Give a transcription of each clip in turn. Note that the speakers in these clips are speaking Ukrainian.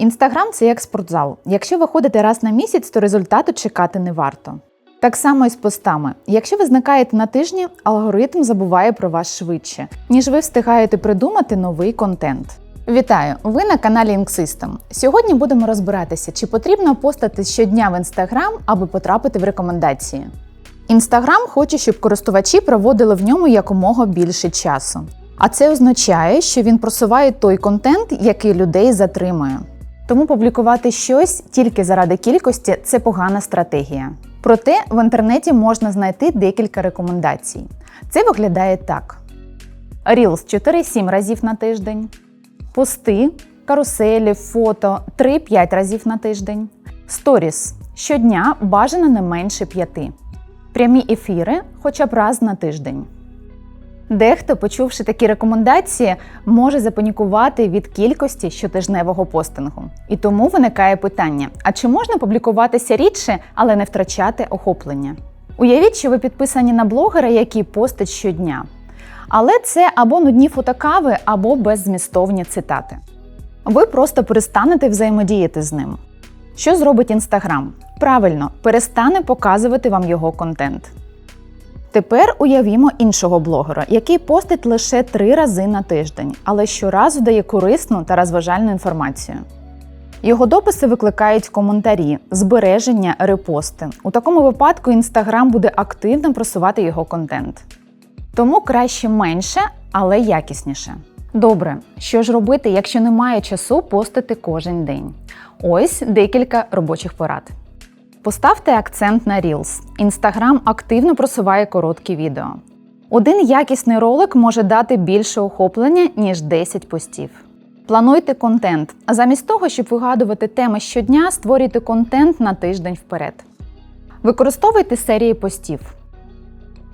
Інстаграм це як спортзал. Якщо ви ходите раз на місяць, то результату чекати не варто. Так само і з постами. Якщо ви зникаєте на тижні, алгоритм забуває про вас швидше, ніж ви встигаєте придумати новий контент. Вітаю! Ви на каналі Inksystem. Сьогодні будемо розбиратися, чи потрібно постати щодня в Інстаграм, аби потрапити в рекомендації. Інстаграм хоче, щоб користувачі проводили в ньому якомога більше часу. А це означає, що він просуває той контент, який людей затримує. Тому публікувати щось тільки заради кількості це погана стратегія. Проте в інтернеті можна знайти декілька рекомендацій. Це виглядає так: Reels 4-7 разів на тиждень, пости, каруселі, фото 3-5 разів на тиждень, сторіс щодня бажано не менше 5, прямі ефіри хоча б раз на тиждень. Дехто, почувши такі рекомендації, може запанікувати від кількості щотижневого постингу. І тому виникає питання: а чи можна публікуватися рідше, але не втрачати охоплення? Уявіть, що ви підписані на блогера, який постить щодня. Але це або нудні фотокави, або беззмістовні цитати. Ви просто перестанете взаємодіяти з ним. Що зробить Інстаграм? Правильно, перестане показувати вам його контент. Тепер уявімо іншого блогера, який постить лише три рази на тиждень, але щоразу дає корисну та розважальну інформацію. Його дописи викликають коментарі, збереження, репости. У такому випадку Інстаграм буде активно просувати його контент. Тому краще менше, але якісніше. Добре, що ж робити, якщо немає часу постити кожен день? Ось декілька робочих порад. Поставте акцент на Reels. Інстаграм активно просуває короткі відео. Один якісний ролик може дати більше охоплення, ніж 10 постів. Плануйте контент. Замість того, щоб вигадувати теми щодня, створюйте контент на тиждень вперед. Використовуйте серії постів.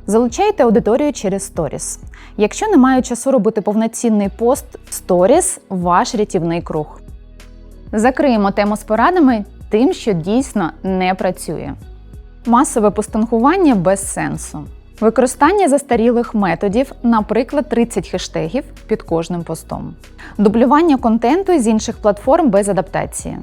Залучайте аудиторію через сторіс. Якщо немає часу робити повноцінний пост, сторіс ваш рятівний круг. Закриємо тему з порадами тим, що дійсно не працює. Масове постингування без сенсу. Використання застарілих методів, наприклад, 30 хештегів під кожним постом. Дублювання контенту з інших платформ без адаптації.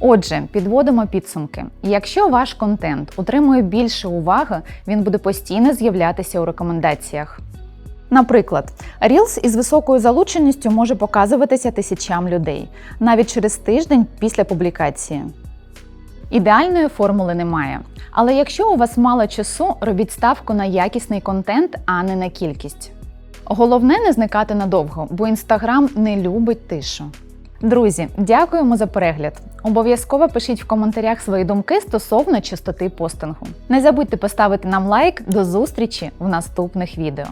Отже, підводимо підсумки. Якщо ваш контент отримує більше уваги, він буде постійно з'являтися у рекомендаціях. Наприклад, Reels із високою залученістю може показуватися тисячам людей навіть через тиждень після публікації. Ідеальної формули немає. Але якщо у вас мало часу, робіть ставку на якісний контент, а не на кількість. Головне не зникати надовго, бо Інстаграм не любить тишу. Друзі, дякуємо за перегляд. Обов'язково пишіть в коментарях свої думки стосовно частоти постингу. Не забудьте поставити нам лайк. До зустрічі в наступних відео.